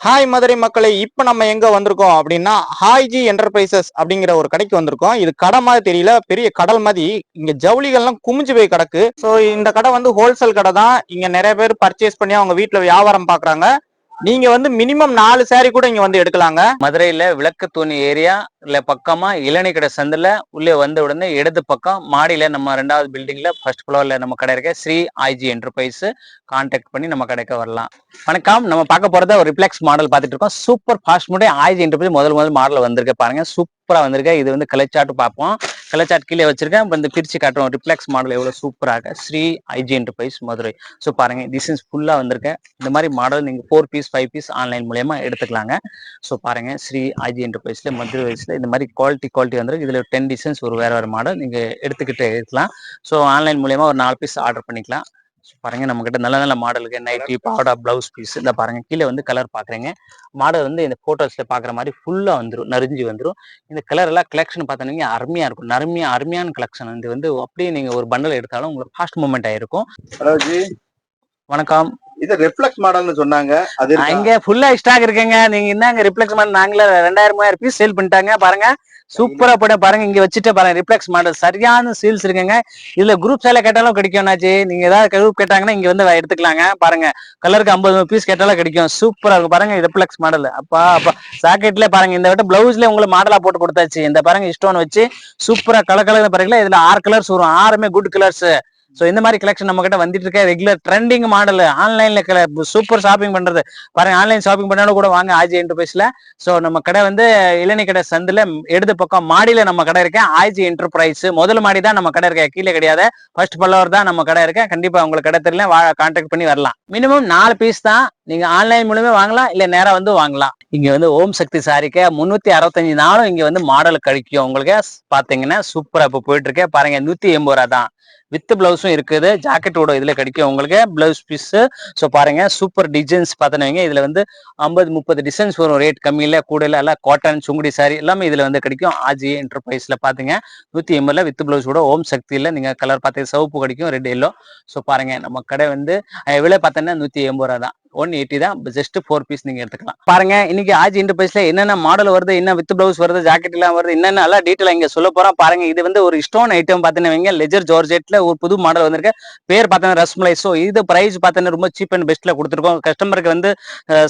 Hi Madurai மக்களே இப்ப நம்ம எங்க வந்திருக்கோம் அப்படின்னா ஹாய்ஜி என்டர்பிரைசஸ் அப்படிங்கிற ஒரு கடைக்கு வந்திருக்கோம். இது கடை மாதிரி தெரியல பெரிய கடல் மாதிரி. இங்க ஜவுளிகள்லாம் குமிஞ்சு போய் கிடக்கு. ஸோ இந்த கடை வந்து ஹோல்சேல் கடை தான் இங்க நிறைய பேர் பர்ச்சேஸ் பண்ணி அவங்க வீட்டில் வியாபாரம் பாக்குறாங்க. நீங்க வந்து மினிமம் நாலு சாரி கூட இங்க வந்து எடுக்கலாங்க. மதுரையில விளக்கு தூணி ஏரியா இல்ல பக்கமா இளநீ கடை சந்தில உள்ளே வந்த உடனே இடது பக்கம் மாடியில நம்ம ரெண்டாவது பில்டிங்ல ஃபர்ஸ்ட் ஃப்ளோர்ல நம்ம கடை இருக்க ஸ்ரீ ஐஜி என்டர்பிரைஸ் கான்டாக்ட் பண்ணி நம்ம கடைக்கு வரலாம். வணக்கம். நம்ம பார்க்க போறத ஒரு ரிப்ளெக்ஸ் மாடல் பார்த்துட்டு இருக்கோம். சூப்பர் ஃபாஸ்ட் மூடே ஐஜி என்டர்பிரைஸ் முதல் முதல் மாடல் வந்திருக்க பாருங்க. சூப்பர் சூப்பராக வந்திருக்கு இது வந்து கலைச்சாட்டு பார்ப்போம். கலைச்சாட் கீழே வச்சிருக்கேன். இப்போ இந்த பிரிச்சு காட்டுறோம். ரிப்ளெக்ஸ் மாடல் எவ்வளோ சூப்பராக Sri IG enterprise Madurai so பாருங்க டிசைன்ஸ் ஃபுல்லாக வந்திருக்கேன். இந்த மாதிரி மாடல் நீங்கள் four piece five piece online மூலயமா எடுத்துக்கலாங்க. ஸோ பாருங்க ஸ்ரீ ஐஜி என்டர்பிரைஸ்ல மதுரை வயசுல இந்த மாதிரி குவாலிட்டி குவாலிட்டி வந்துருக்கு. இதில் டென் டிசைன்ஸ் ஒரு வேற வேறு மாடல் நீங்கள் எடுத்துக்கிட்டு இருக்கலாம். ஸோ ஆன்லைன் மூலயமா ஒரு நாலு பீஸ் ஆர்டர் பண்ணிக்கலாம். பாருங்க நம்ம கிட்ட நல்ல நல்ல மாடலுக்கு நைட்டி பாவடா பிளவுஸ் பீஸ் இந்த பாருங்க கீழே வந்து கலர் பாக்குறீங்க. மாடல் வந்து இந்த போட்டோஸ்ல பாக்குற மாதிரி ஃபுல்லா வந்துரும் நரிஞ்சு வந்துரும். இந்த கலர் எல்லாம் கலெக்ஷன் பார்த்தீங்கன்னா அருமையா இருக்கும். நருமையா அருமையான கலெக்ஷன் இது வந்து அப்படியே நீங்க ஒரு பண்டல் எடுத்தாலும் உங்களுக்கு ஃபாஸ்ட் மூவ்மெண்ட் ஆயிருக்கும். வணக்கம். இது ரிஃப்ளெக்ஸ் மாடல்னு சொன்னாங்க. அது? இங்க ஃபுல்லா ஸ்டாக் இருக்குங்க. நீங்க என்னங்க ரிப்ளெக்ஸ் மாடல்? நாங்களே ரெண்டாயிரம் மூவாயிரம் பீஸ் சேல் பண்ணிட்டாங்க. பாருங்க சூப்பரா போட பாருங்க இங்க வச்சுட்டு பாருங்க ரிப்ளெக்ஸ் மாடல் சரியான சேல்ஸ் இருக்குங்க. இதுல குரூப் சேல கேட்டாலும் கிடைக்கும்னாச்சு நீங்க ஏதாவது குரூப் கேட்டாங்கன்னா இங்க வந்து எடுத்துக்கலாங்க. பாருங்க கலருக்கு ஐம்பது பீஸ் கேட்டாலும் கிடைக்கும். சூப்பரா இருக்கும். பாருங்க ரிப்ளெக்ஸ் மாடல் அப்பா அப்பா. சாக்கெட்ல பாருங்க இந்த விட்ட பிளவுஸ்ல உங்களுக்கு மாடலா போட்டு கொடுத்தாச்சு. இந்த பாருங்க ஸ்டோன் வச்சு சூப்பரா கலர் கலர் பாருங்களா இதுல ஆறு கலர்ஸ் வரும். ஆறுமே குட் கலர்ஸ் ஸோ இந்த மாதிரி கலெக்ஷன் நம்ம கிட்ட வந்துட்டு இருக்க. ரெகுலர் ட்ரெண்டிங் மாடல் ஆன்லைன்ல சூப்பர் ஷாப்பிங் பண்றது. பாருங்க ஆன்லைன் ஷாப்பிங் பண்ணாலும் கூட வாங்க ஆஜி என்டர்பிரைஸ்ல ஸோ நம்ம கடை வந்து இளநீ கடை சந்துல இடது பக்கம் மாடியில நம்ம கடை இருக்கேன் ஆஜி என்டர்பிரைஸ் முதல் மாடி தான் நம்ம கடை இருக்க. கீழே கிடையாது ஃபர்ஸ்ட் பல்லவர் தான் நம்ம கடை இருக்கேன் கண்டிப்பா உங்களுக்கு கடை தெரியல கான்டாக்ட் பண்ணி வரலாம். மினிமம் நாலு பீஸ் தான். நீங்க ஆன்லைன் மூலமே வாங்கலாம் இல்ல நேரா வந்து வாங்கலாம். இங்க வந்து ஓம் சக்தி சாரிக்க முன்னூத்தி அறுபத்தஞ்சு நாளும் இங்க வந்து மாடல் கழிக்கும் உங்களுக்கு பாத்தீங்கன்னா சூப்பரா இப்ப போயிட்டு இருக்கேன் பாருங்க நூத்தி எண்பது ரூபா தான். வித் பிளவுஸும் இருக்குது. ஜாக்கெட்டோட இதுல கிடைக்கும் உங்களுக்கு. Blouse piece. ஸோ பாருங்க சூப்பர் டிசைன்ஸ் பார்த்தனவங்க இதுல வந்து ஐம்பது முப்பது டிசைன்ஸ் வரும். ரேட் கம்மியில கூடல எல்லாம் காட்டன் சுங்குடி சாரி எல்லாமே இதுல வந்து கிடைக்கும். ஆஜி என்டர்பிரைஸ்ல பார்த்துங்க நூத்தி எண்பதுல வித் பிளவுஸோட ஓம் சக்தியில் நீங்க கலர் பார்த்து சிவப்பு கிடைக்கும் ரெட் எல்லோ ஸோ பாருங்க நம்ம கடை வந்து விலை பார்த்தோன்னா நூத்தி எண்பது ரூபா தான். ஒன் எயிட்டி தான் ஜஸ்ட் ஃபோர் பீஸ் நீங்க எடுத்துக்கலாம். பாருங்க இன்னைக்கு ஆஜி என்டர்பிரைஸ்ல என்னென்ன மாடல் வருது என்ன வித் பிளவுஸ் வருது ஜாக்கெட் எல்லாம் வருது என்னென்ன எல்லாம் டீட்டெயில் இங்க சொல்ல போறோம் பாருங்க இது வந்து ஒரு ஸ்டோன் ஐட்டம் பார்த்தீங்கன்னா லெஜர் ஜார்ஜெட்ல ஒரு புது மாடல் வந்திருக்கு. பேர் பார்த்தீங்கன்னா ரஸ்மலை ஸோ இது பிரைஸ் பார்த்தீங்கன்னா ரொம்ப சீப் அண்ட் பெஸ்ட்ல கொடுத்துருக்கோம். கஸ்டமருக்கு வந்து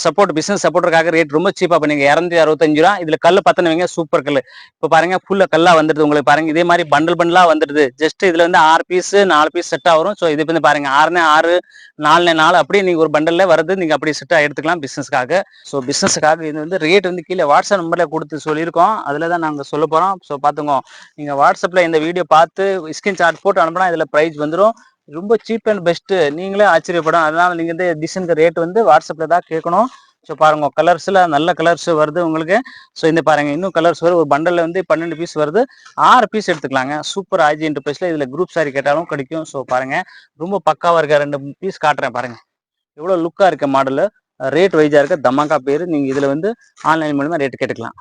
சப்போர்ட் பிசினஸ் சப்போர்ட்டுக்காக ரேட் ரொம்ப சீப்பா பண்ணீங்க. இரநூத்தி அறுபத்தஞ்சு ரூபா. இதுல கல் பார்த்தீங்கன்னா சூப்பர் கல் இப்போ பாருங்க ஃபுல்லா கல்லா வந்துடுது உங்களுக்கு பாருங்க. இதே மாதிரி பண்டல் பண்டலா வந்துடுது. ஜஸ்ட் இதுல வந்து ஆறு பீஸ் நாலு பீஸ் செட்டா வரும். ஸோ இது வந்து பாருங்க ஆறுனே ஆறு நாலு நாள் அப்படியே நீங்க ஒரு பண்டல்ல வருது நீங்க அப்படியே செட்டாக எடுத்துக்கலாம் பிசினஸ்க்காக ஸோ பிசினஸ்க்காக இது வந்து ரேட் வந்து கீழே வாட்ஸ்அப் நம்பர்ல கொடுத்து சொல்லியிருக்கோம். அதுல தான் நாங்கள் சொல்ல போறோம். ஸோ பாத்துங்க நீங்க வாட்ஸ்அப்ல இந்த வீடியோ பார்த்து ஸ்கிரீன் சார்ட் போட்டு அனுப்புனா இதுல ப்ரைஸ் வந்துடும் ரொம்ப சீப் அண்ட் பெஸ்ட் நீங்களே ஆச்சரியப்படும். அதனால நீங்க இந்த டிசைனுக்கு ரேட் வந்து வாட்ஸ்அப்ல தான் கேட்கணும். ஸோ பாருங்க கலர்ஸ்ல நல்ல கலர்ஸ் வருது உங்களுக்கு. ஸோ இந்த பாருங்க இன்னும் கலர்ஸ் வரும். ஒரு பண்டல்ல வந்து பன்னெண்டு பீஸ் வருது. ஆறு பீஸ் எடுத்துக்கலாங்க. சூப்பர் ஆஜி என்டர்பிரைஸ்ல இதுல குரூப் சாரி கேட்டாலும் கிடைக்கும். ஸோ பாருங்க ரொம்ப பக்காவா இருக்க ரெண்டு பீஸ் காட்டுறேன் பாருங்க. எவ்வளவு லுக்கா இருக்க மாடல் ரேட் வைஸா இருக்க தமாக்கா பேரு. நீங்க இதுல வந்து ஆன்லைன் மூலமா ரேட் கேட்டுக்கலாம்.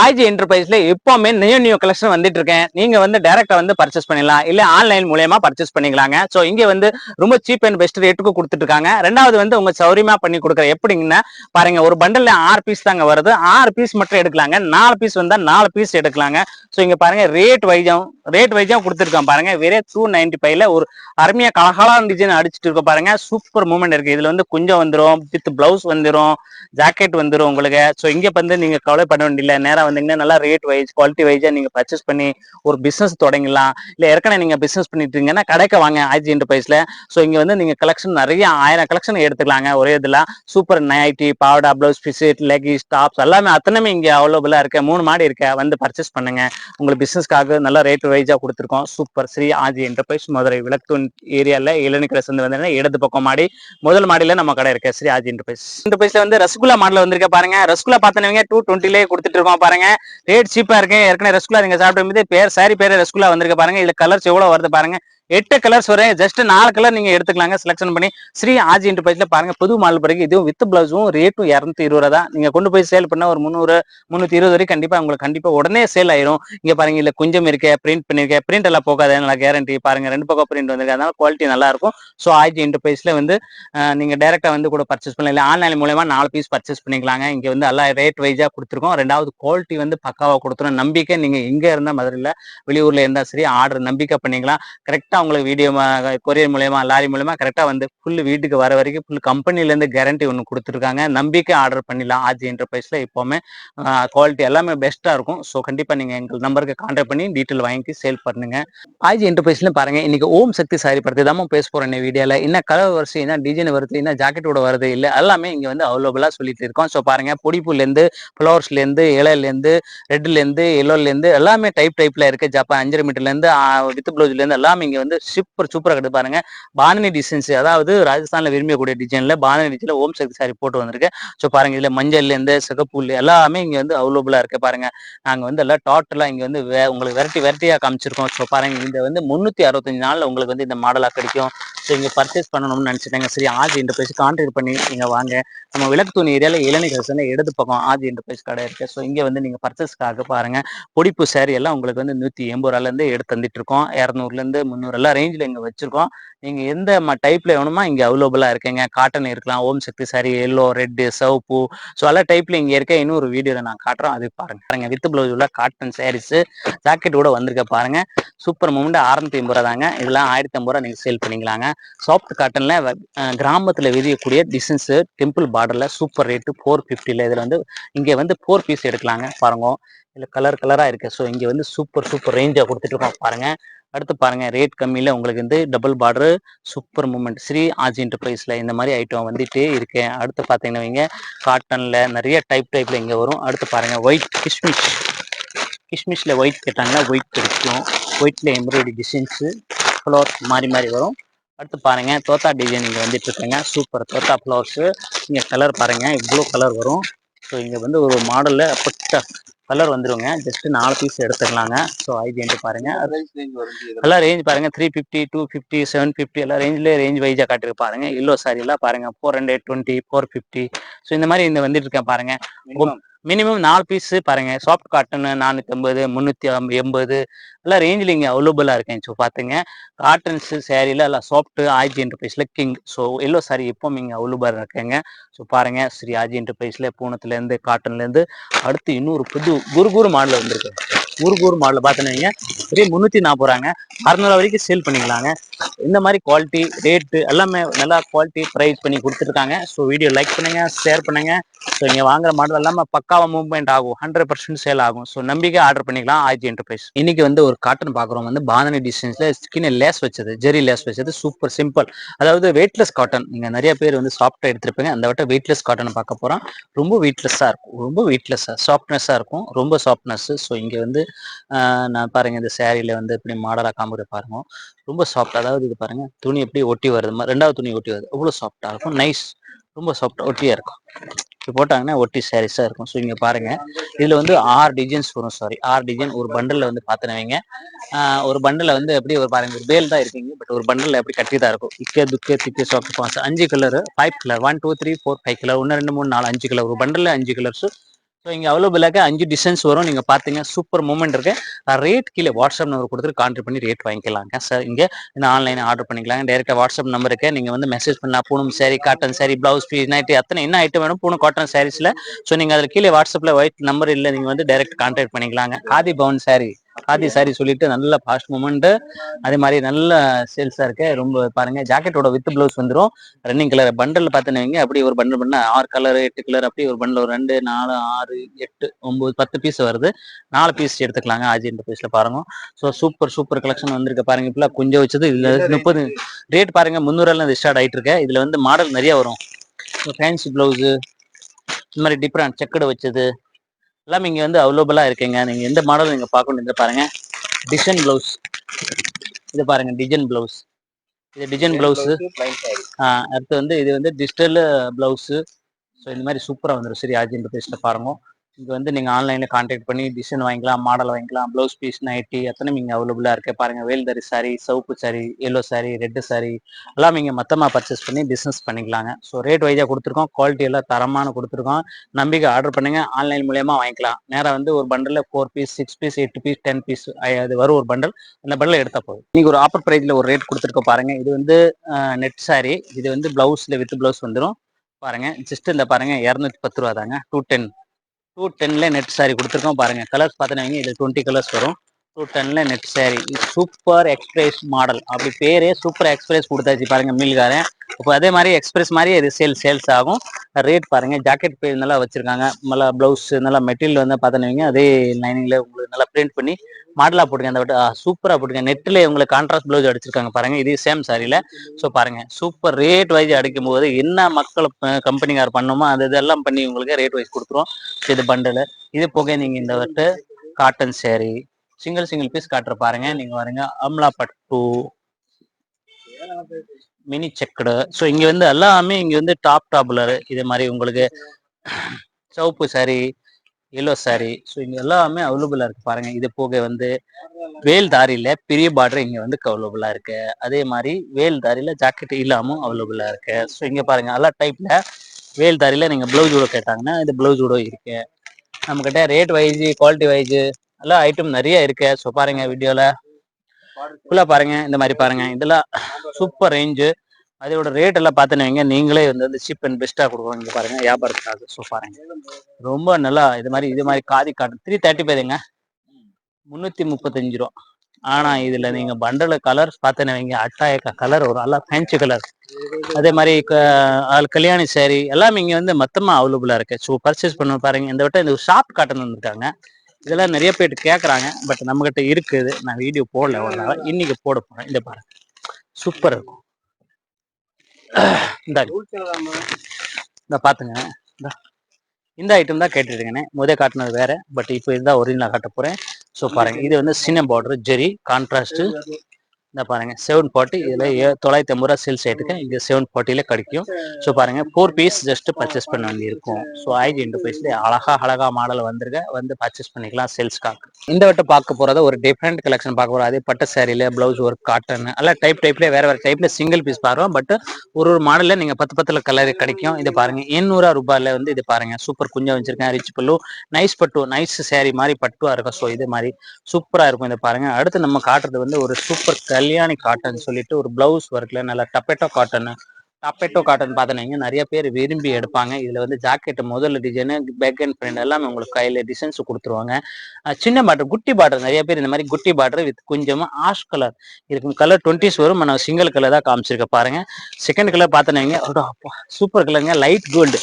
ஆய்ஜி என்டர்பிரைஸ்ல எப்பவுமே நியூ நியூ கலெக்ஷன் வந்துட்டு இருக்கேன். நீங்க வந்து டைரக்டா வந்து பர்ச்சேஸ் பண்ணிடலாம். இல்ல ஆன்லைன் மூலயமா பர்ச்சேஸ் பண்ணிக்கலாங்க. சோ இங்க வந்து ரொம்ப சீப் அண்ட் பெஸ்ட் ரேட்டுக்கு கொடுத்துட்டு இருக்காங்க ரெண்டாவது வந்து உங்க சௌரியமா பண்ணி கொடுக்குற எப்படிங்கன்னா பாருங்க ஒரு பண்டல்ல ஆறு பீஸ் தாங்க வருது. ஆறு பீஸ் மட்டும் எடுக்கலாங்க. நாலு பீஸ் வந்தா நாலு பீஸ் எடுக்கலாங்க. சோ இங்க பாருங்க ரேட் வைஜம் ரேட் வைஜம் கொடுத்துருக்கோம் பாருங்க. வெறே டூ நைன்டி ஃபைவ்ல ஒரு அருமையா கலகலான டிசைன் அடிச்சுட்டு இருக்க பாருங்க. சூப்பர் மூமெண்ட் இருக்கு. இதுல வந்து குஞ்சம் வந்துரும் வித் பிளவுஸ் வந்துரும் ஜாக்கெட் வந்துரும் உங்களுக்கு. சோ இங்க வந்து நீங்க கவலை பண்ண இல்லை நேராக வந்தீங்கன்னா நல்லா ரேட் வைஸ் குவாலிட்டி வைஸாக நீங்கள் பர்ச்சேஸ் பண்ணி ஒரு பிஸ்னஸ் தொடங்கலாம் இல்லை ஏற்கனவே நீங்கள் பிஸ்னஸ் பண்ணிட்டு இருக்கீங்கன்னா கடைக்க வாங்க ஆஜி என்டர்பிரைஸ்ல ஸோ இங்கே வந்து நீங்கள் கலெக்ஷன் நிறைய ஆயிரம் கலெக்ஷன் எடுத்துக்கலாங்க. ஒரே இதில் சூப்பர் நைட்டி பாவடா ப்ளவுஸ் பிசிட் லெகிஸ் டாப்ஸ் எல்லாமே அத்தனைமே இங்கே அவைலபிளாக இருக்கு. மூணு மாடி இருக்க. வந்து பர்ச்சேஸ் பண்ணுங்க. உங்களுக்கு பிஸ்னஸ்க்காக நல்ல ரேட் வைஸாக கொடுத்துருக்கோம். சூப்பர் ஸ்ரீ ஆஜி என்டர்பிரைஸ் மதுரை விளக்குன் ஏரியால இளநிக்கிற சந்து வந்து இடது பக்கம் மாடி முதல் மாடியில் நம்ம கடை இருக்கு. ஸ்ரீ ஆஜி என்டர்பிரைஸ் என்டர்பிரைஸில் வந்து ரசகுல்லா மாடல் வந்திருக்க பாருங்க. ரசகுல்லா பார்த்தனவங்க டூ டுவெண்ட்டிலே கொடுத்துட்டு இருக்கோம் பாருங்க. ரேட் சீப்பா இருக்கு. ஏற்கனவே ரசகுல்லா நீங்க சாப்பிடும் போது பேர் சாரி பேர் ரசகுல்லா வந்திருக்கு பாருங்க. இதுல கலர்ஸ் எவ்வளவு வருது பாருங்க. எட்டு கலர்ஸ் வரும் ஜஸ்ட் நாலு கலர் நீங்க எடுத்துக்கலாங்க. செலக்ஷன் பண்ணி ஸ்ரீ ஆஜி என்டர்பிரைஸ்ல பாருங்க. புது மாடல் பிறகு இதுவும் வித் பிளவுஸும் ரேட்டும் இரநூத்தி இருபது ரூபா தான். நீங்க கொண்டு போய் சேல் பண்ண ஒரு முந்நூறு முந்நூத்தி இருபது வரைக்கும் கண்டிப்பா உங்களுக்கு கண்டிப்பா உடனே சேல் ஆயிரும். இங்க பாருங்க இல்ல கொஞ்சம் இருக்கு. பிரிண்ட் பண்ணிருக்கேன். பிரிண்ட் எல்லாம் போகாது. நல்லா கேரண்டி பாருங்க. ரெண்டு பக்கம் பிரிண்ட் வந்திருக்கு. அதனால குவாலிட்டி நல்லா இருக்கும் ஸோ ஆஜி என்டர்பிரைஸ்ல வந்து நீங்க டேரக்டா வந்து கூட பர்ச்சேஸ் பண்ணலாம். ஆன்லைன் மூலயமா நாலு பீஸ் பர்ச்சேஸ் பண்ணிக்கலாங்க. இங்க வந்து எல்லாம் ரேட் வைஸா கொடுத்துருக்கோம். ரெண்டாவது குவாலிட்டி வந்து பக்காவா கொடுத்துரும். நம்பிக்கை நீங்க எங்க இருந்தா மதுரையில் வெளியூர்ல இருந்தா சரி ஆர்டர் நம்பிக்கை பண்ணிக்கலாம். கரெக்ட் உங்களுக்கு வீடியோ கொரியர் மூலயமா லாரி மூலயமா கரெக்டாக வந்து ஃபுல் வீட்டுக்கு வர வரைக்கும் ஃபுல் கம்பெனிலேருந்து கேரண்டி ஒன்று கொடுத்துருக்காங்க. நம்பிக்கை ஆர்டர் பண்ணிடலாம். ஆஜி என்டர்பிரைஸில் எப்போவுமே குவாலிட்டி எல்லாமே பெஸ்ட்டாக இருக்கும். ஸோ கண்டிப்பாக நீங்கள் எங்கள் நம்பருக்கு கான்டாக்ட் பண்ணி டீட்டெயில் வாங்கி சேல் பண்ணுங்க. ஆஜி என்டர்பிரைஸ்ல பாருங்க. இன்னைக்கு ஓம் சக்தி சாரி பற்றி தான் பேச போறோம் இந்த வீடியோவில் என்ன கலர் வரிசை என்ன டிசைன் வருது என்ன ஜாக்கெட்டோட வருது இல்லை எல்லாமே இங்கே வந்து அவைலபிளாக சொல்லிட்டு இருக்கோம். ஸோ பாருங்கள் பொடிப்புலேருந்து ஃப்ளவர்ஸ்லேருந்து இலையிலேருந்து ரெட்லேருந்து எல்லோலேருந்து எல்லாமே டைப் டைப்பில் இருக்குது ஜப்பான் அஞ்சரை மீட்டர்லேருந்து வித் ப்ளவுஸ்லேருந்து எல்லாமே இங்கே வந்து சூப்பர் சூப்பராக கட்டு பாருங்க. பானனி டிசைன்ஸ் அதாவது ராஜஸ்தான்ல விரும்பக்கூடிய டிசைன்ல பானனி டிசைன்ல ஓம் சக்தி சாரி போட்டு வந்திருக்கு. ஸோ பாருங்க இதுல மஞ்சள்ல இருந்து எல்லாமே இங்க வந்து அவைலபிளா இருக்கு பாருங்க. நாங்க வந்து எல்லாம் டோட்டலா இங்க வந்து உங்களுக்கு வெரைட்டி வெரைட்டியா காமிச்சிருக்கோம். ஸோ பாருங்க இந்த வந்து முன்னூத்தி அறுபத்தஞ்சு நாளில் உங்களுக்கு வந்து இந்த மாடலா கிடைக்கும். ஸோ இங்கே பர்ச்சேஸ் பண்ணணும்னு நினச்சிட்டேங்க. சரி ஆஜி இந்த பேசி கான்டாக்ட் பண்ணி நீங்கள் வாங்க. நம்ம விளக்கு தூணி ஏரியாவில் இளநீர் கலசன இடது பக்கம் ஆஜி இந்த கடை இருக்குது ஸோ இங்கே வந்து நீங்கள் பர்ச்சேஸ்க்காக பாருங்கள் பொடிப்பு saree எல்லாம் உங்களுக்கு வந்து நூற்றி எண்பது ரூபாலேருந்து எடுத்து தந்துட்டு இருக்கோம். இரநூறுல முந்நூறு எல்லாம் ரேஞ்சில் இங்கே வச்சுருக்கோம். நீங்கள் எந்த டைப்ல வேணுமா இங்கே அவைலபிளாக இருக்குங்க. காட்டன் இருக்கலாம் ஓம் சக்தி சாரி எல்லோ ரெட்டு சிவப்பு. ஸோ எல்லா டைப்பில் இங்கே இருக்க இன்னொரு வீடியோவில் நான் காட்டுறோம் அது பாருங்க. பாருங்க வித் பிளவுஸ் உள்ள காட்டன் சாரீஸு ஜாக்கெட் கூட வந்திருக்க பாருங்க. சூப்பர் மூமெண்ட் அறுநூத்தி ஐம்பது ரூபா தாங்க இதெல்லாம் ஆயிரத்தி ஐம்பது ரூபா நீங்கள் சேல் பண்ணிக்கலாங்க. சாஃப்ட் காட்டனில் கிராமத்தில் விதியக்கூடிய டிசைன்ஸு டெம்பிள் பார்டரில் சூப்பர் ரேட்டு ஃபோர் ஃபிஃப்டியில் இதில் வந்து இங்கே வந்து ஃபோர் பீஸ் எடுக்கலாங்க பாருங்க. இதில் கலர் கலராக இருக்கு. ஸோ இங்கே வந்து சூப்பர் சூப்பர் ரேஞ்சாக கொடுத்துட்டு இருக்கோம் பாருங்க. அடுத்து பாருங்க ரேட் கம்மியில் உங்களுக்கு வந்து double border super moment Sri AG என்டர்பிரைஸில் இந்த மாதிரி ஐட்டம் வந்துட்டு இருக்கு. அடுத்து பார்த்தீங்கன்னா வைங்க காட்டனில் நிறைய டைப் டைப்பில் இங்கே வரும். அடுத்து பாருங்க ஒயிட் கிஷ்மிஷ் கிஷ்மிஷில் ஒயிட் கேட்டாங்கன்னா ஒயிட் கிடைக்கும். ஒயிட்ல எம்ப்ராய்டரி டிசைன்ஸு ஃப்ளவர் மாறி மாறி வரும். அடுத்து பாருங்க தோத்தா டிசைன் இங்க வந்துட்டு இருக்குங்க சூப்பர் தோத்தா ஃப்ளவர்ஸ் இங்க கலர் பாருங்க இவ்வளோ கலர் வரும். ஸோ இங்க வந்து ஒரு மாடல்ல அப்பட்ட கலர் வந்துருங்க. ஜஸ்ட் நாலு பீஸ் எடுத்துக்கலாங்க. ஸோ ஐடியன்ட்டு பாருங்க. எல்லாம் ரேஞ்ச் பாருங்க. Three fifty two fifty seven fifty எல்லாம் ரேஞ்சிலே ரேஞ்ச் வைஸாக காட்டிருக்கு பாருங்க. எல்லோ சாரி எல்லாம் பாருங்க. Four hundred twenty four fifty so இந்த மாதிரி இந்த வந்துட்டு இருக்கேன் பாருங்க மினிமம் நாலு பீஸு பாருங்கள் சாஃப்ட் காட்டன் நானூத்தி ஐம்பது எண்பது எல்லாம் ரேஞ்சில் இங்கே அவைலபிளாக இருக்கேன். ஸோ பார்த்துங்க காட்டன்ஸு சேரீல எல்லாம் சாஃப்ட்டு ஆஜி என்டர்பிரைஸில் கிங் ஸோ எல்லோ சாரி எப்பவும் இங்கே அவைலபிளாக இருக்குங்க. ஸோ பாருங்க. ஸ்ரீ ஆஜி என்டர்பிரைஸில் பூனத்துலேருந்து காட்டன்லேருந்து அடுத்து இன்னொரு புது குரு குரு மாடல் வந்திருக்கு. குரு குரு மாடல் பார்த்தீங்கன்னா சரி முந்நூற்றி நாற்பது ரூபாங்க. அறநூறுவா வரைக்கும் சேல் பண்ணிக்கலாங்க. இந்த மாதிரி குவாலிட்டி ரேட்டு எல்லாமே நல்லா குவாலிட்டி ப்ரைஸ் பண்ணி கொடுத்துருக்காங்க ஸோ வீடியோ லைக் பண்ணுங்க ஷேர் பண்ணுங்கள் ஸோ இங்கே வாங்குற மாடல் எல்லாமே பக்காவாக மூவ்மெண்ட் ஆகும். ஹண்ட்ரட் பர்சன்ட் சேல் ஆகும். ஸோ நம்பிக்கை ஆர்டர் பண்ணிக்கலாம். ஆயிரத்தி என்டர்பிரைஸ் இன்னைக்கு வந்து ஒரு காட்டன் பார்க்குறோம். வந்து பாதனி டிசைன்ஸில் ஸ்கின் லேஸ் வச்சது ஜெரி லேஸ் வச்சது சூப்பர் சிம்பிள் அதாவது வெயிட்லெஸ் காட்டன் நீங்கள் நிறைய பேர் வந்து சாஃப்டாக எடுத்திருப்பீங்க. அந்த வட்ட வெயிட்லெஸ் காட்டன் பார்க்க போகிறோம் ரொம்ப வெயிட்லெஸ்ஸாக இருக்கும். ரொம்ப வெயிட்லெஸ்ஸாக சாஃப்ட்னஸ்ஸாக இருக்கும். ரொம்ப சாஃப்ட்னஸ் ஸோ இங்கே வந்து நான் பாருங்கள் இந்த சேரீயில் வந்து இப்படி மாடலாக காமிக்கிற பாருங்க. ரொம்ப சாஃப்ட் அதாவது இது பாருங்கள் துணி எப்படி ஒட்டி வருது? ரெண்டாவது துணி ஒட்டி வருது. அவ்வளோ சாஃப்டாக இருக்கும். நைஸ் ரொம்ப சாஃப்டாக ஒட்டியாக இருக்கும். இப்படி போட்டாங்கன்னா ஒட்டி சாரீஸாக இருக்கும். ஸோ இங்கே பாருங்கள் இதில் வந்து ஆறு டிசைன்ஸ் வரும் சாரி ஆறு டிசைன் ஒரு பண்டலில் வந்து பார்த்துனவங்க ஒரு பண்டலில் வந்து எப்படி ஒரு பாருங்க ஒரு பேல் தான் இருக்கீங்க பட் ஒரு பண்டலில் எப்படி கட்டி தான் இருக்கும். இக்கே துக்கே திக்கே சாஃப்ட் பாஸ் அஞ்சு colour five colour one two three four five colour ஒன்று ரெண்டு மூணு நாலு அஞ்சு கலர் ஒரு பண்டலில் அஞ்சு கலர்ஸு ஸோ இங்கே அவைலபிளாக அஞ்சு டிசைன்ஸ் வரும். நீங்கள் பார்த்தீங்க சூப்பர் மூமெண்ட் இருக்கு. ரேட் கீழே வாட்ஸ்அப் நம்பர் கொடுத்துட்டு கான்டாக்ட் பண்ணி ரேட் வாங்கிக்கலாங்க. சார் இங்கே நான் ஆன்லைன் ஆர்டர் பண்ணிக்கலாம் டேரெக்டாக வாட்ஸ்அப் நம்பருக்கு நீங்கள் வந்து மெசேஜ் பண்ணலாம் Poonam sari cotton sari blouse piece night அத்தனை என்ன ஐட்டம் வேணும்? பூனம் காட்டன் சாரீஸில் ஸோ நீங்கள் அதில் கீழே வாட்ஸ்அப்பில் ஒயிட் நம்பர் இல்லை நீங்கள் வந்து டேரெக்ட் கான்டாக்ட் பண்ணிக்கலாங்க. ஆதி பவன் சாரி ஆதி சாரி சொல்லிட்டு நல்ல ஃபாஸ்ட் மூமெண்ட் அதே மாதிரி நல்ல சேல்ஸாக இருக்கு. ரொம்ப பாருங்க ஜாக்கெட்டோட வித் ப்ளவுஸ் வந்துடும் ரன்னிங் கலர் பண்டல் பார்த்தீங்க அப்படி ஒரு பண்டல் பண்ணா ஆறு கலர் எட்டு கலர் அப்படி ஒரு பண்டல் ஒரு ரெண்டு நாலு ஆறு எட்டு ஒன்பது பத்து பீஸ் வருது. நாலு பீஸ் எடுத்துக்கலாங்க ஆஜி இந்த பீஸ்ல பாருங்க. ஸோ சூப்பர் சூப்பர் கலெக்ஷன் வந்திருக்கு. பாருங்க இப்ப கொஞ்சம் வச்சது. இதுல முப்பது ரேட் பாருங்க முந்நூறுல ஸ்டார்ட் ஆயிட்டு இருக்கு. இதுல வந்து மாடல் நிறைய வரும். ஃபேன்சி பிளவுஸ் இந்த மாதிரி டிஃப்ரெண்ட் செக்கடு வச்சது. எல்லாமே இங்க வந்து அவைலபிளா இருக்குங்க. நீங்க எந்த மாடல் நீங்க பார்க்கணும் இந்த பாருங்க. டிசைன் பிளவுஸ் இது பாருங்க டிசைன் பிளவுஸ் இது டிசைன் பிளவுஸ் அடுத்து வந்து இது வந்து டிஜிட்டல் பிளவுஸ் ஸோ இந்த மாதிரி சூப்பராக வந்துடும் சரி ஆஜி இந்த பேஸ்ட்டில் பாருங்க. இங்க வந்து நீங்க ஆன்லைன்ல கான்டாக்ட் பண்ணி டிசைன் வாங்கிக்கலாம் மாடல் வாங்கிக்கலாம் ப்ளவுஸ் பீஸ் நைட்டி அத்தனை இங்க அவைலபிளா இருக்கு. பாருங்க வேல்தரி சாரி சவுப்பு சாரி எல்லோ சாரி ரெட்டு சாரி எல்லாம் நீங்க மொத்தமா பர்ச்சேஸ் பண்ணி பிசினஸ் பண்ணிக்கலாங்க. ஸோ ரேட் வைஸா கொடுத்துருக்கோம். குவாலிட்டி எல்லாம் தரமான கொடுத்துருக்கோம். நம்பிக்கை ஆர்டர் பண்ணுங்க. ஆன்லைன் மூலயமா வாங்கிக்கலாம். நேராக வந்து ஒரு பண்டலில் ஃபோர் பீஸ் சிக்ஸ் பீஸ் எட்டு பீஸ் டென் பீஸ் அது வரும் ஒரு பண்டல் அந்த பண்டல் எடுத்தா போதும். நீங்க ஒரு ஆஃபர் பிரைஸ்ல ஒரு ரேட் கொடுத்துருக்கோம் பாருங்க. இது வந்து நெட் சாரி இது வந்து பிளவுஸ்ல வித் பிளவுஸ் வந்துடும் பாருங்க ஜஸ்ட் இந்த பாருங்க இரநூத்தி பத்து ரூபா தாங்க டூ டென் டூ டென்ல நெட் சாரி கொடுத்துருக்கோம் பாருங்க. கலர்ஸ் பார்த்தீங்கன்னா இது டுவெண்ட்டி கலர்ஸ் வரும். Two டென்ல net sari super express model அப்படி பேரே சூப்பர் எக்ஸ்பிரஸ் கொடுத்தாச்சு பாருங்க மில்காரன் இப்போ அதே மாதிரி எக்ஸ்பிரஸ் மாதிரி இது சேல் சேல்ஸ் ஆகும். ரேட் பாருங்க. ஜாக்கெட் பே நல்லா வச்சிருக்காங்க. நல்லா பிளவுஸ் நல்லா மெட்டீரியல் வந்து பார்த்தீங்கன்னா அதே லைனிங்ல உங்களுக்கு நல்லா பிரிண்ட் பண்ணி மாடலா போட்டுங்க அந்த விட்டு சூப்பரா போட்டுங்க நெட்ல உங்களுக்கு கான்ட்ராஸ்ட் பிளவுஸ் அடிச்சிருக்காங்க பாருங்க. இது சேம் சாரியில ஸோ பாருங்க. சூப்பர் ரேட் வைஸ் அடிக்கும் போது என்ன மக்கள் கம்பெனிக்கார் பண்ணுமோ அது இதெல்லாம் பண்ணி உங்களுக்கு ரேட் வைஸ் கொடுத்துரும். இது பண்டில் இது போக நீங்க இந்த விட்டு cotton sari single single piece காட்டுற பாருங்க. நீங்க பாருங்க. அம்லா பட்டு மினி செக்கடு ஸோ இங்கே வந்து எல்லாமே இங்கே வந்து டாப் டாப்லர் இதே மாதிரி உங்களுக்கு சிவப்பு சாரி எல்லோ சாரி ஸோ இங்கே எல்லாமே அவைலபிளாக இருக்குது பாருங்க. இது போக வந்து வேல் தாரியில் பெரிய பார்டர் இங்கே வந்து அவைலபிளாக இருக்கு. அதே மாதிரி வேல் தாரியில் ஜாக்கெட் இல்லாமல் அவைலபிளாக இருக்கு. ஸோ இங்கே பாருங்க எல்லா டைப்பில் வேல் தாரியில் நீங்கள் ப்ளவுஸ் கூட கேட்டாங்கன்னா இது ப்ளவுஸ் கூட இருக்கு. நம்மக்கிட்ட ரேட் வைஸ் குவாலிட்டி வைஸ் எல்லாம் ஐட்டம் நிறைய இருக்கு. ஸோ பாருங்க வீடியோவில் ஃபுல்லா பாருங்க இந்த மாதிரி பாருங்க. இதெல்லாம் சூப்பர் ரேஞ்சு அதோட ரேட் எல்லாம் பார்த்துன்னு வைங்க நீங்களே வந்து வந்து சீப் அண்ட் பெஸ்ட்டாக கொடுக்குறோம் இங்கே பாருங்க வியாபாரத்துக்காக. ஸோ பாருங்க. ரொம்ப நல்லா இது மாதிரி இது மாதிரி காதி காட்டன் த்ரீ தேர்ட்டி பேருங்க முந்நூற்றி முப்பத்தஞ்சு ரூபா. ஆனா இதுல நீங்க பண்டல கலர்ஸ் பார்த்துனவங்க வைங்க அட்டாயக்கா கலர் வரும். நல்லா ஃபேன்சி கலர் அதே மாதிரி ஆள் கல்யாணி சேரீ எல்லாமே இங்க வந்து மொத்தமா அவைலபிளா இருக்கு. ஸோ பர்ச்சேஸ் பண்ண பாருங்க. இந்த வட்டம் இந்த ஷாப் காட்டன் வந்திருக்காங்க இதெல்லாம் நிறைய பேர் கேட்குறாங்க பட் நம்ம கிட்ட இருக்குது. நான் வீடியோ போடல ஒரு நாள். இன்னைக்கு போட போறேன். இந்த பாருங்க. சூப்பர் இருக்கும். இந்த இந்த பார்த்துங்க இந்த. ஐட்டம் தான் கேட்டுருக்கேனே முதல் காட்டினது வேற. பட் இப்போ இதுதான் ஒரிஜினலாக காட்ட போறேன். ஸோ பாருங்க. இது வந்து சின்ன பார்டர் ஜெரி கான்ட்ராஸ்ட் இந்த பாருங்க செவன் ஃபார்ட்டி இதுல தொள்ளாயிரத்தி ஐம்பது ரூபா சேல்ஸ் ஆயிட்டுருக்கு இங்க செவன் ஃபார்ட்டில கிடைக்கும். ஸோ பாருங்க ஃபோர் பீஸ் ஜஸ்ட் பர்ச்சேஸ் பண்ண வேண்டியிருக்கும். ஸோ ஐஜி இன்டர்பிரைஸ்ல அழகா அழகா மாடல் வந்திருக்க வந்து பர்ச்சேஸ் பண்ணிக்கலாம் சேல்ஸ்க்காக இந்த வட்டம் பார்க்க போகிறத ஒரு டிஃப்ரெண்ட் கலெக்ஷன் பார்க்க போறோம். அதே பட்டு சேரீல பிளவுஸ் ஒர்க் காட்டன் எல்லாம் டைப் டைப்ல வேற வேற டைப்ல சிங்கிள் பீஸ் பாருவோம் பட் ஒரு ஒரு மாடல்ல நீங்க பத்து பத்துல கலர் கிடைக்கும். இது பாருங்க எண்ணூறு ரூபாயில வந்து இது பாருங்க. சூப்பர் குஞ்சம் வச்சிருக்கேன் ரிச் பல்லு நைஸ் பட்டு நைஸ் சேரீ மாதிரி பட்டுவா இருக்கும். ஸோ இது மாதிரி சூப்பரா இருக்கும் இதை பாருங்க. அடுத்து நம்ம காட்டுறது வந்து ஒரு சூப்பர் கல்யாணி காட்டன் சொல்லிட்டு ஒரு பிளவுஸ் ஒர்க்ல நல்லா டப்பேட்டோ காட்டன் டப்பேட்டோ காட்டன் பார்த்தனீங்க நிறைய பேர் விரும்பி எடுப்பாங்க. இதுல வந்து ஜாக்கெட் முதல்ல டிசைனு பேக் அண்ட் ஃப்ரண்ட் எல்லாமே உங்களுக்கு கையில டிசைன்ஸ் கொடுத்துருவாங்க. சின்ன பார்டர் குட்டி பார்டர் நிறைய பேர் இந்த மாதிரி குட்டி பார்டர் வித் கொஞ்சமா ஆஷ் கலர் இருக்கும். கலர் டுவெண்ட்டிஸ் வரும். நான் சிங்கிள் கலர் தான் காமிச்சிருக்க பாருங்க. செகண்ட் கலர் பார்த்தனீங்க சூப்பர் கலருங்க லைட் கோல்டு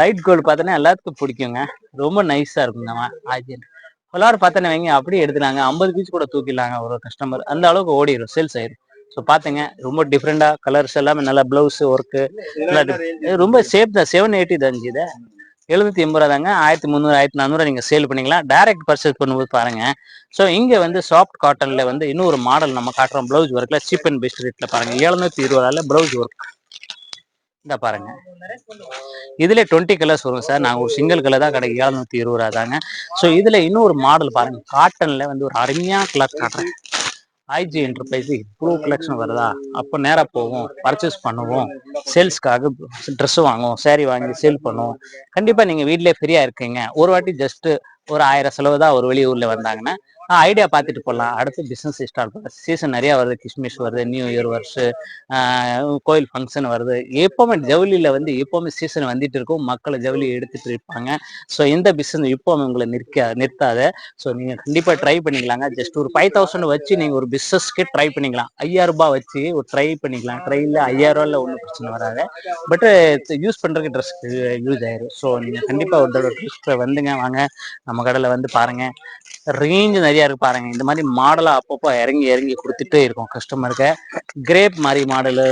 லைட் கோல்டு பார்த்தோன்னா எல்லாத்துக்கும் பிடிக்குங்க. ரொம்ப நைஸா நம்ம ஆஜென்ட் எல்லாரும் பார்த்தேன்னு வைங்க அப்படியே எடுத்துனாங்க ஐம்பது பீஸ் கூட தூக்கிடலாங்க ஒரு கஸ்டமர் அந்த அளவுக்கு ஓடிடும் சேல்ஸ் ஆயிடும் ஸோ பாத்துங்க ரொம்ப டிஃப்ரெண்டா கலர்ஸ் எல்லாமே நல்லா பிளவுஸ் ஒர்க்கு ரொம்ப சேஃப் தான் செவன் எயிட்டி தான் இது. எழுநூத்தி எண்பது ரூபா தாங்க ஆயிரத்தி முந்நூறு ஆயிரத்தி நானூறு நீங்க சேல் பண்ணிக்கலாம். டைரக்ட் பர்ச்சேஸ் பண்ணும்போது பாருங்க. ஸோ இங்க வந்து சாஃப்ட் காட்டன்ல வந்து இன்னொரு மாடல் நம்ம காட்டுறோம் பிளவுஸ் ஒர்க்ல சீப் அண்ட் பெஸ்ட் ரேட்ல பாருங்க. எழுநூத்தி இருபது ரூபாயில பிளவுஸ் ஒர்க் இந்த பாருங்க. இதுல டுவெண்ட்டி கலர்ஸ் வரும் சார். நான் ஒரு சிங்கிள் கலர் தான் கிடைக்கும் ஏழ்நூத்தி இருபது ரூபா தாங்க. ஸோ இதுல இன்னொரு மாடல் பாருங்க. காட்டன்ல வந்து ஒரு அருமையா கலர் காட்டுறேன். ஐஜி என்டர்பிரைஸ் இவ்வளோ கலெக்ஷன் வருதா? அப்போ நேராக போவோம். பர்ச்சேஸ் பண்ணுவோம். சேல்ஸ்க்காக ட்ரெஸ் வாங்குவோம். சேரீ வாங்கி சேல் பண்ணுவோம். கண்டிப்பாக நீங்கள் வீட்டிலே ஃப்ரீயா இருக்கீங்க. ஒரு வாட்டி ஜஸ்ட்டு ஒரு ஆயிரம் செலவு தான் ஒரு வெளியூரில் வந்தாங்கன்னா ஐடியா பார்த்துட்டு போகலாம் அடுத்து பிஸ்னஸ் ஸ்டார்ட் பண்ணலாம் சீசன் நிறைய வருது. கிஸ்மிஸ் வருது நியூ இயர் வருஷு கோயில் ஃபங்க்ஷன் வருது. எப்போவுமே ஜவுளியில் வந்து எப்போவுமே சீசன் வந்துட்டு இருக்கும். மக்களை ஜவுளி எடுத்துட்டு இருப்பாங்க. ஸோ இந்த பிஸ்னஸ் இப்போவுமே உங்களை நிற்க நிறுத்தாத. ஸோ நீங்கள் கண்டிப்பாக ட்ரை பண்ணிக்கலாங்க. ஜஸ்ட் ஒரு ஃபைவ் தௌசண்ட் வச்சு நீங்கள் ஒரு பிஸ்னஸ்க்கு ட்ரை பண்ணிக்கலாம். ஐயாயிரம் ரூபாய் வச்சு ஒரு ட்ரை பண்ணிக்கலாம். ட்ரையில் ஐயாயிரம் ரூபாயில ஒன்றும் பிரச்சனை வராது. பட்டு யூஸ் பண்ணுறதுக்கு ட்ரெஸ் யூஸ் ஆயிரும். ஸோ நீங்கள் கண்டிப்பாக ஒரு தடவை வந்துங்க வாங்க. நம்ம கடையில் வந்து பாருங்கள் ரேஞ்ச் நிறைய இருக்கு பாருங்க. இந்த மாதிரி மாடலா அப்பப்போ இறங்கி இறங்கி கொடுத்துட்டே இருக்கும். கஸ்டமருக்கு கிரேப் மாதிரி மாடலு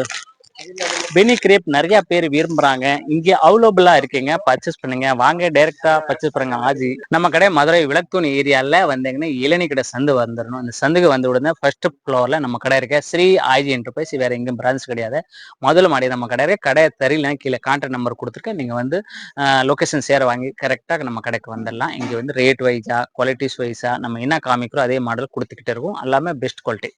பெனி கிரேப் நிறைய பேர் விரும்புறாங்க. இங்க அவைலபிளா இருக்குங்க. பர்ச்சேஸ் பண்ணுங்க. வாங்க டைரக்டா பர்ச்சேஸ் பண்ணுங்க. ஆஜி நம்ம கடை மதுரை விளக்குத்தூண் ஏரியால வந்தீங்கன்னா இளநீ கடை சந்து வந்துடணும் இந்த சந்துக்கு வந்து உடனே ஃபர்ஸ்ட் ஃப்ளோர்ல நம்ம கடை இருக்க. ஸ்ரீ ஆஜி என்டர்பிரைஸ் வேற எங்கேயும் பிரான்ச் கிடையாது. முதல் மாடி நம்ம கடை இருக்க. கடை தெரியல கீழே கான்டாக்ட் நம்பர் கொடுத்துருக்கேன் நீங்க வந்து லொகேஷன் ஷேர் வாங்கி கரெக்டாக நம்ம கடைக்கு வந்துடலாம் இங்க வந்து ரேட் வைஸா குவாலிட்டிஸ் வைஸா நம்ம என்ன காமிக்கிறோம் அதே மாடல் கொடுத்துக்கிட்டே இருக்கும். எல்லாமே பெஸ்ட் குவாலிட்டி